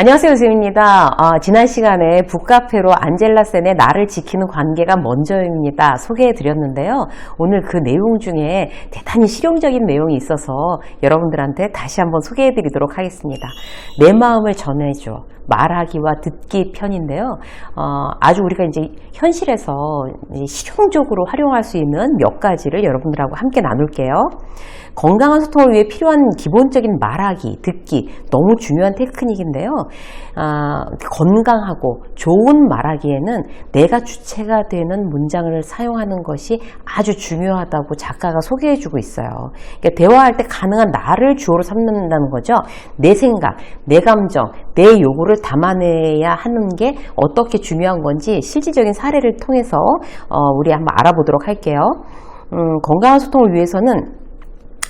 안녕하세요, 유수입니다. 어, 지난 시간에 북카페로 안젤라 센의 나를 지키는 관계가 먼저입니다. 소개해 드렸는데요. 오늘 그 내용 중에 대단히 실용적인 내용이 있어서 여러분들한테 다시 한번 소개해 드리도록 하겠습니다. 내 마음을 전해줘. 말하기와 듣기 편인데요. 어, 아주 우리가 이제 현실에서 이제 실용적으로 활용할 수 있는 몇 가지를 여러분들하고 함께 나눌게요. 건강한 소통을 위해 필요한 기본적인 말하기, 듣기 너무 중요한 테크닉인데요. 아, 건강하고 좋은 말하기에는 내가 주체가 되는 문장을 사용하는 것이 아주 중요하다고 작가가 소개해주고 있어요. 그러니까 대화할 때 가능한 나를 주어로 삼는다는 거죠. 내 생각, 내 감정, 내 요구를 담아내야 하는 게 어떻게 중요한 건지 실질적인 사례를 통해서 어, 우리 한번 알아보도록 할게요. 음, 건강한 소통을 위해서는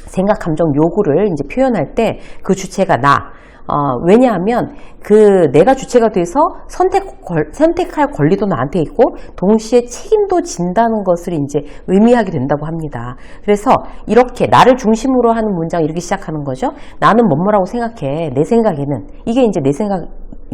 생각, 감정, 요구를 이제 표현할 때 그 주체가 나. 어, 왜냐하면 그 내가 주체가 돼서 선택, 걸- 선택할 권리도 나한테 있고 동시에 책임도 진다는 것을 이제 의미하게 된다고 합니다. 그래서 이렇게 나를 중심으로 하는 문장 이렇게 시작하는 거죠. 나는 뭐뭐라고 생각해. 내 생각에는. 이게 이제 내 생각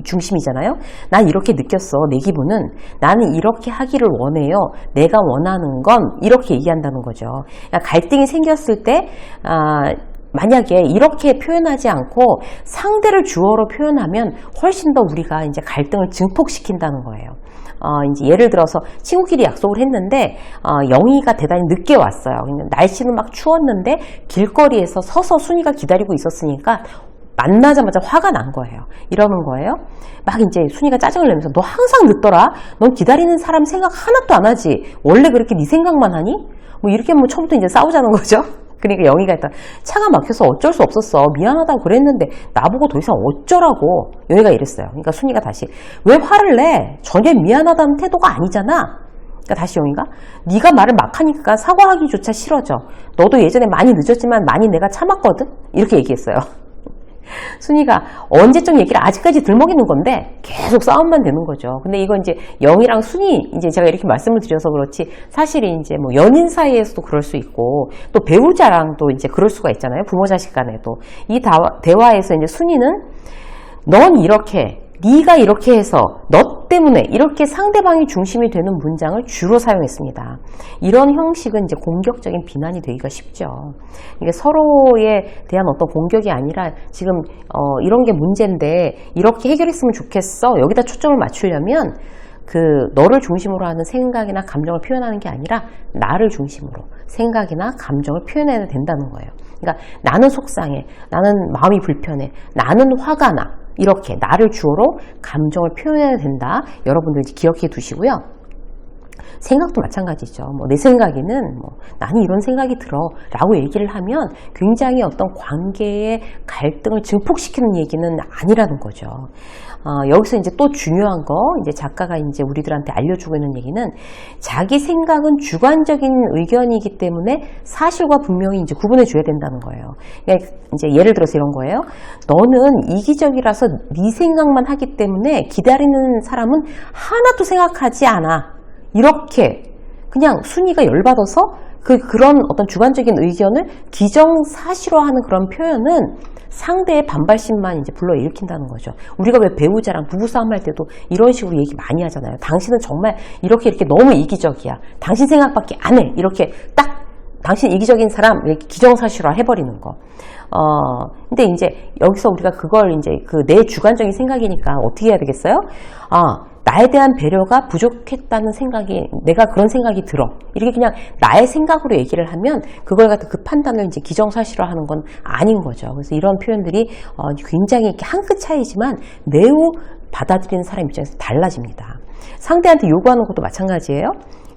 중심이잖아요. 난 이렇게 느꼈어. 내 기분은 나는 이렇게 하기를 원해요. 내가 원하는 건 이렇게 얘기한다는 거죠. 그러니까 갈등이 생겼을 때 아, 만약에 이렇게 표현하지 않고 상대를 주어로 표현하면 훨씬 더 우리가 이제 갈등을 증폭시킨다는 거예요. 어, 이제 예를 들어서 친구끼리 약속을 했는데 어, 영희가 대단히 늦게 왔어요. 날씨는 막 추웠는데 길거리에서 서서 순이가 기다리고 있었으니까 만나자마자 화가 난 거예요. 이러는 거예요. 막 이제 순이가 짜증을 내면서 너 항상 늦더라. 넌 기다리는 사람 생각 하나도 안 하지. 원래 그렇게 네 생각만 하니? 뭐 이렇게 뭐 처음부터 이제 싸우자는 거죠. 그러니까 영희가 일단 차가 막혀서 어쩔 수 없었어. 미안하다고 그랬는데 나보고 더 이상 어쩌라고. 영희가 이랬어요. 그러니까 순이가 다시 왜 화를 내? 전혀 미안하다는 태도가 아니잖아. 그러니까 다시 영희가 네가 말을 막 하니까 사과하기조차 싫어져. 너도 예전에 많이 늦었지만 많이 내가 참았거든. 이렇게 얘기했어요. 순이가 언제적 얘기를 아직까지 들먹이는 건데 계속 싸움만 되는 거죠. 근데 이건 이제 영이랑 순이 이제 제가 이렇게 말씀을 드려서 그렇지 사실이 이제 뭐 연인 사이에서도 그럴 수 있고 또 배우자랑도 이제 그럴 수가 있잖아요. 부모 자식 간에도 이 다- 대화에서 이제 순이는 넌 이렇게 네가 이렇게 해서 너 때문에 이렇게 상대방이 중심이 되는 문장을 주로 사용했습니다. 이런 형식은 이제 공격적인 비난이 되기가 쉽죠. 이게 서로에 대한 어떤 공격이 아니라 지금 어, 이런 게 문제인데 이렇게 해결했으면 좋겠어. 여기다 초점을 맞추려면 그 너를 중심으로 하는 생각이나 감정을 표현하는 게 아니라 나를 중심으로 생각이나 감정을 표현해야 된다는 거예요. 그러니까 나는 속상해, 나는 마음이 불편해, 나는 화가 나 이렇게 나를 주어로 감정을 표현해야 된다. 여러분들 기억해 두시고요. 생각도 마찬가지죠. 뭐 내 생각에는 뭐 나는 이런 생각이 들어 라고 얘기를 하면 굉장히 어떤 관계의 갈등을 증폭시키는 얘기는 아니라는 거죠. 어, 여기서 이제 또 중요한 거 이제 작가가 이제 우리들한테 알려주고 있는 얘기는 자기 생각은 주관적인 의견이기 때문에 사실과 분명히 이제 구분해 줘야 된다는 거예요. 그러니까 이제 예를 들어서 이런 거예요. 너는 이기적이라서 네 생각만 하기 때문에 기다리는 사람은 하나도 생각하지 않아. 이렇게 그냥 순위가 열받아서 그 그런 어떤 주관적인 의견을 기정사실화하는 그런 표현은 상대의 반발심만 이제 불러 일으킨다는 거죠. 우리가 왜 배우자랑 부부싸움 할 때도 이런 식으로 얘기 많이 하잖아요. 당신은 정말 이렇게 이렇게 너무 이기적이야. 당신 생각밖에 안 해. 이렇게 딱 당신 이기적인 사람 이렇게 기정사실화 해버리는 거. 어, 근데 이제 여기서 우리가 그걸 이제 그 내 주관적인 생각이니까 어떻게 해야 되겠어요? 아, 나에 대한 배려가 부족했다는 생각이, 내가 그런 생각이 들어. 이렇게 그냥 나의 생각으로 얘기를 하면 그걸 갖다 그 판단을 이제 기정사실화 하는 건 아닌 거죠. 그래서 이런 표현들이 어, 굉장히 이렇게 한 끗 차이지만 매우 받아들이는 사람 입장에서 달라집니다. 상대한테 요구하는 것도 마찬가지예요.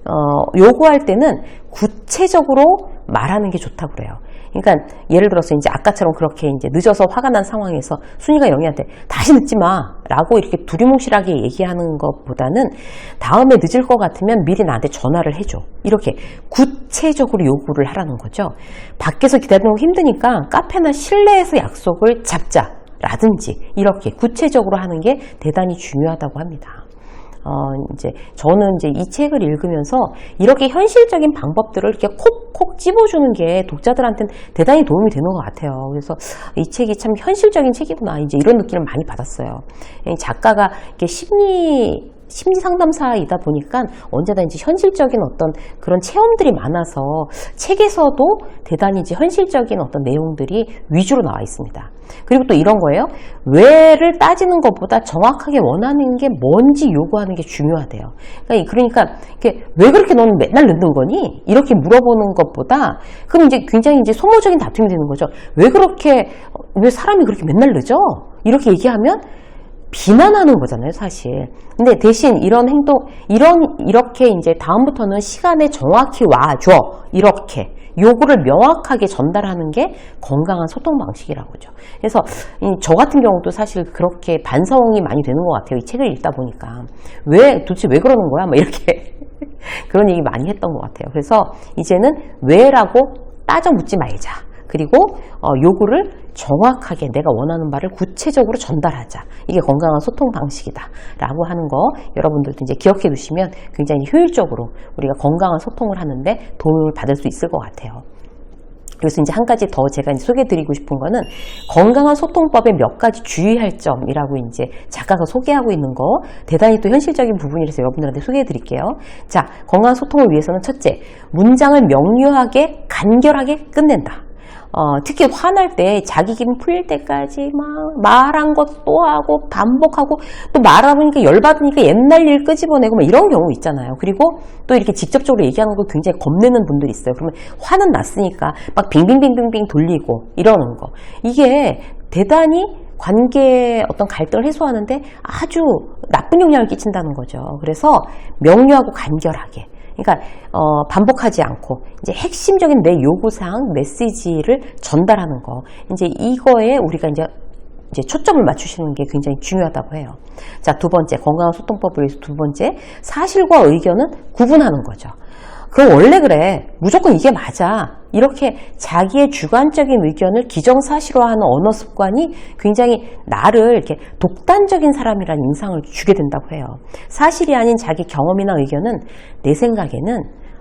어, 요구할 때는 구체적으로 말하는 게 좋다고 그래요. 그러니까 예를 들어서 이제 아까처럼 그렇게 이제 늦어서 화가 난 상황에서 순이가 영희한테 다시 늦지 마라고 이렇게 두리뭉실하게 얘기하는 것보다는 다음에 늦을 것 같으면 미리 나한테 전화를 해줘. 이렇게 구체적으로 요구를 하라는 거죠. 밖에서 기다리는 거 힘드니까 카페나 실내에서 약속을 잡자. 라든지 이렇게 구체적으로 하는 게 대단히 중요하다고 합니다. 어, 이제 저는 이제 이 책을 읽으면서 이렇게 현실적인 방법들을 이렇게 콕콕 찝어주는 게 독자들한테는 대단히 도움이 되는 것 같아요. 그래서 이 책이 참 현실적인 책이구나. 이제 이런 느낌을 많이 받았어요. 이 작가가 이렇게 심리 심리 상담사이다 보니까 이제 현실적인 어떤 그런 체험들이 많아서 책에서도 대단히 이제 현실적인 어떤 내용들이 위주로 나와 있습니다. 그리고 또 이런 거예요. 왜를 따지는 것보다 정확하게 원하는 게 뭔지 요구하는 게 중요하대요. 그러니까, 그러니까 이게 왜 그렇게 너는 맨날 늦는 거니? 이렇게 물어보는 것보다 그럼 이제 굉장히 이제 소모적인 다툼이 되는 거죠. 왜 그렇게 왜 사람이 그렇게 맨날 늦어? 이렇게 얘기하면 비난하는 거잖아요, 사실. 근데 대신 이런 행동, 이런, 이렇게 이제 다음부터는 시간에 정확히 와줘. 이렇게. 요구를 명확하게 전달하는 게 건강한 소통 방식이라고죠. 그래서 이저 같은 경우도 사실 그렇게 반성이 많이 되는 것 같아요. 이 책을 읽다 보니까. 왜, 도대체 왜 그러는 거야? 막 이렇게. 그런 얘기 많이 했던 것 같아요. 그래서 이제는 왜라고 따져 묻지 말자. 그리고 어, 요구를 정확하게 내가 원하는 바를 구체적으로 전달하자. 이게 건강한 소통 방식이다. 라고 하는 거 여러분들도 이제 기억해 두시면 굉장히 효율적으로 우리가 건강한 소통을 하는데 도움을 받을 수 있을 것 같아요. 그래서 이제 한 가지 더 제가 소개해 드리고 싶은 거는 건강한 소통법의 몇 가지 주의할 점이라고 이제 작가가 소개하고 있는 거 대단히 또 현실적인 부분이라서 여러분들한테 소개해 드릴게요. 자, 건강한 소통을 위해서는 첫째, 문장을 명료하게 간결하게 끝낸다. 어, 특히 화날 때 자기 기분 풀릴 때까지 막 말한 것 또 하고 반복하고 또 말하니까 열받으니까 옛날 일 끄집어내고 막 이런 경우 있잖아요. 그리고 또 이렇게 직접적으로 얘기하는 거 굉장히 겁내는 분들이 있어요. 그러면 화는 났으니까 막 빙빙빙빙빙 돌리고 이러는 거. 이게 대단히 관계의 어떤 갈등을 해소하는데 아주 나쁜 영향을 끼친다는 거죠. 그래서 명료하고 간결하게 그러니까 어, 반복하지 않고 이제 핵심적인 내 요구사항 메시지를 전달하는 거 이제 이거에 우리가 이제 이제 초점을 맞추시는 게 굉장히 중요하다고 해요. 자, 두 번째, 건강한 소통법을 위해서 두 번째, 사실과 의견은 구분하는 거죠. 그건 원래 그래. 무조건 이게 맞아. 이렇게 자기의 주관적인 의견을 기정사실화하는 언어 습관이 굉장히 나를 이렇게 독단적인 사람이라는 인상을 주게 된다고 해요. 사실이 아닌 자기 경험이나 의견은 내 생각에는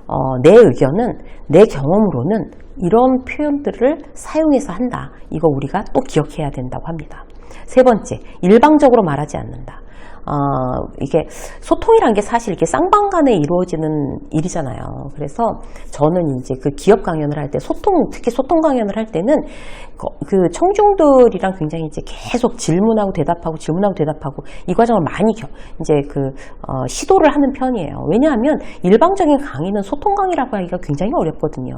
어, 내 의견은 내 경험으로는 이런 표현들을 사용해서 한다. 이거 우리가 또 기억해야 된다고 합니다. 세 번째, 일방적으로 말하지 않는다. 어, 이게 소통이란 게 사실 이렇게 쌍방간에 이루어지는 일이잖아요. 그래서 저는 이제 그 기업 강연을 할 때 소통, 특히 소통 강연을 할 때는 그 청중들이랑 굉장히 이제 계속 질문하고 대답하고 질문하고 대답하고 이 과정을 많이 겨, 이제 그 어, 시도를 하는 편이에요. 왜냐하면 일방적인 강의는 소통 강의라고 하기가 굉장히 어렵거든요.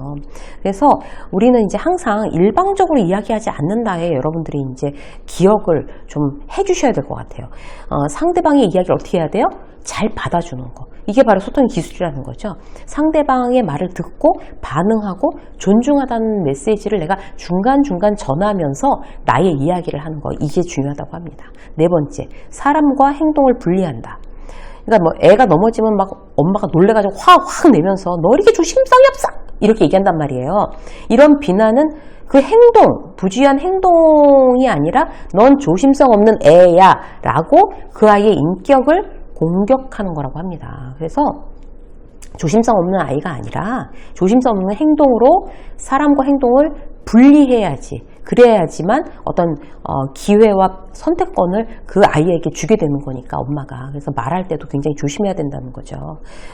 그래서 우리는 이제 항상 일방적으로 이야기하지 않는다에 여러분들이 이제 기억을 좀 해주셔야 될 것 같아요. 어, 상대방의 이야기를 어떻게 해야 돼요? 잘 받아주는 거. 이게 바로 소통의 기술이라는 거죠. 상대방의 말을 듣고 반응하고 존중하다는 메시지를 내가 중간중간 전하면서 나의 이야기를 하는 거. 이게 중요하다고 합니다. 네 번째, 사람과 행동을 분리한다. 그러니까 뭐 애가 넘어지면 막 엄마가 놀래가지고 화확 내면서 너 이렇게 조심성이 없어! 이렇게 얘기한단 말이에요. 이런 비난은 그 행동, 부주의한 행동이 아니라 넌 조심성 없는 애야 라고 그 아이의 인격을 공격하는 거라고 합니다. 그래서 조심성 없는 아이가 아니라 조심성 없는 행동으로 사람과 행동을 분리해야지. 그래야지만 어떤 어, 기회와 선택권을 그 아이에게 주게 되는 거니까 엄마가 그래서 말할 때도 굉장히 조심해야 된다는 거죠.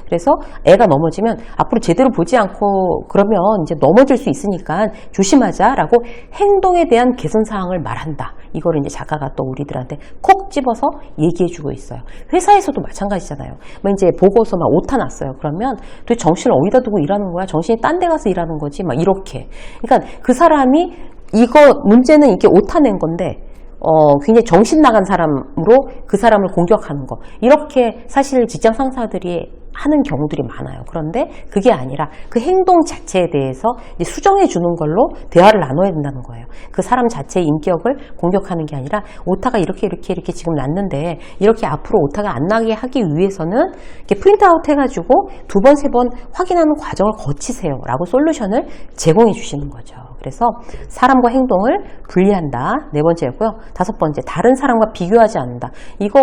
그래서 애가 넘어지면 앞으로 제대로 보지 않고 그러면 이제 넘어질 수 있으니까 조심하자 라고 행동에 대한 개선 사항을 말한다. 이거를 이제 작가가 또 우리들한테 콕 집어서 얘기해 주고 있어요. 회사에서도 마찬가지잖아요. 뭐 이제 보고서 막 오타 났어요. 그러면 도대체 정신을 어디다 두고 일하는 거야? 정신이 딴 데 가서 일하는 거지? 막 이렇게. 그러니까 그 사람이 이거 문제는 이게 오타 낸 건데 어, 굉장히 정신 나간 사람으로 그 사람을 공격하는 거. 이렇게 사실 직장 상사들이 하는 경우들이 많아요. 그런데 그게 아니라 그 행동 자체에 대해서 수정해 주는 걸로 대화를 나눠야 된다는 거예요. 그 사람 자체의 인격을 공격하는 게 아니라 오타가 이렇게 이렇게 이렇게 지금 났는데 이렇게 앞으로 오타가 안 나게 하기 위해서는 이렇게 프린트아웃 해가지고 두 번, 세번 확인하는 과정을 거치세요. 라고 솔루션을 제공해 주시는 거죠. 그래서 사람과 행동을 분리한다. 네 번째였고요. 다섯 번째, 다른 사람과 비교하지 않는다. 이거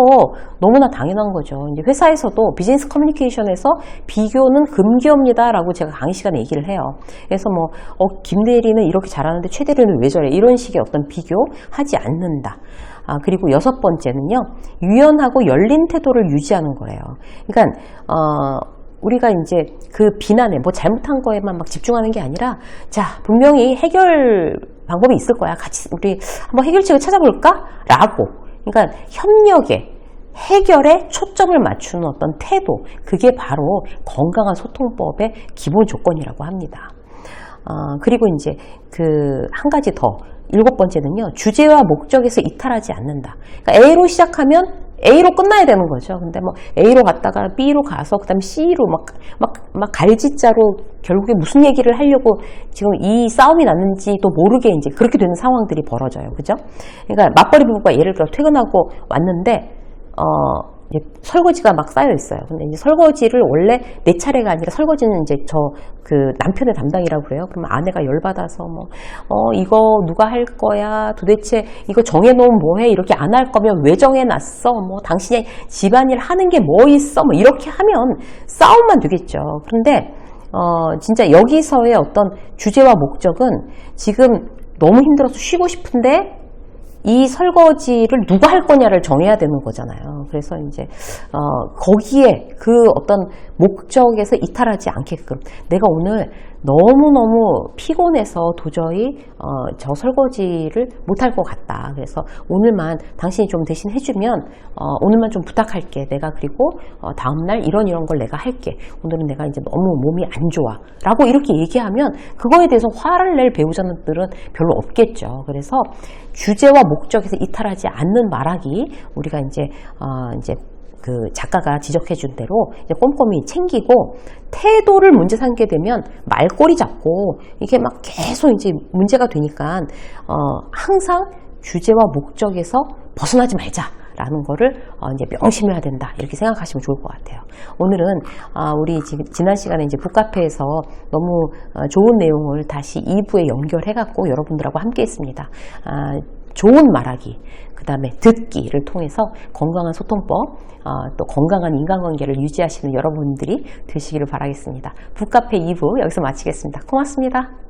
너무나 당연한 거죠. 이제 회사에서도 비즈니스 커뮤니케이션에서 비교는 금기입니다 라고 제가 강의 시간에 얘기를 해요. 그래서 뭐, 어, 김 대리는 이렇게 잘하는데 최 대리는 왜 저래? 이런 식의 어떤 비교하지 않는다. 아, 그리고 여섯 번째는요, 유연하고 열린 태도를 유지하는 거예요. 그러니까, 어, 우리가 이제 그 비난에 뭐 잘못한 거에만 막 집중하는 게 아니라, 자, 분명히 해결 방법이 있을 거야. 같이 우리 한번 해결책을 찾아볼까? 라고. 그러니까 협력에, 해결에 초점을 맞추는 어떤 태도, 그게 바로 건강한 소통법의 기본 조건이라고 합니다. 어, 그리고 이제 그 한 가지 더 일곱 번째는요 주제와 목적에서 이탈하지 않는다. 그러니까 A로 시작하면 A로 끝나야 되는 거죠. 근데 뭐 A로 갔다가 B로 가서 그다음 C로 막 막 막 갈짓자로 결국에 무슨 얘기를 하려고 지금 이 싸움이 났는지도 모르게 이제 그렇게 되는 상황들이 벌어져요. 그죠? 그러니까 맞벌이 부부가 예를 들어 퇴근하고 왔는데 어 설거지가 막 쌓여 있어요. 근데 이제 설거지를 원래 내 차례가 아니라 설거지는 이제 저 그 남편의 담당이라고 그래요. 그러면 아내가 열받아서 뭐, 어, 이거 누가 할 거야? 도대체 이거 정해놓으면 뭐해? 이렇게 안 할 거면 왜 정해놨어? 뭐, 당신이 집안일 하는 게 뭐 있어? 뭐, 이렇게 하면 싸움만 되겠죠. 그런데, 어, 진짜 여기서의 어떤 주제와 목적은 지금 너무 힘들어서 쉬고 싶은데 이 설거지를 누가 할 거냐를 정해야 되는 거잖아요. 그래서 이제 어, 거기에 그 어떤 목적에서 이탈하지 않게끔 내가 오늘 너무너무 피곤해서 도저히 어, 저 설거지를 못할 것 같다. 그래서 오늘만 당신이 좀 대신 해주면 어, 오늘만 좀 부탁할게. 내가 그리고 어, 다음날 이런 이런 걸 내가 할게. 오늘은 내가 이제 너무 몸이 안 좋아. 라고 이렇게 얘기하면 그거에 대해서 화를 낼 배우자들은 별로 없겠죠. 그래서 주제와 목적에서 이탈하지 않는 말하기 우리가 이제 어, 이제 그 작가가 지적해 준 대로 꼼꼼히 챙기고 태도를 문제 삼게 되면 말꼬리 잡고 이게 막 계속 이제 문제가 되니까 어 항상 주제와 목적에서 벗어나지 말자. 라는 거를 어 이제 명심해야 된다 이렇게 생각하시면 좋을 것 같아요. 오늘은 아 우리 지난 시간에 이제 북카페에서 너무 어 좋은 내용을 다시 2부에 연결해 갖고 여러분들하고 함께 했습니다. 아 좋은 말하기, 그 다음에 듣기를 통해서 건강한 소통법, 어, 또 건강한 인간관계를 유지하시는 여러분들이 되시기를 바라겠습니다. 북카페 2부 여기서 마치겠습니다. 고맙습니다.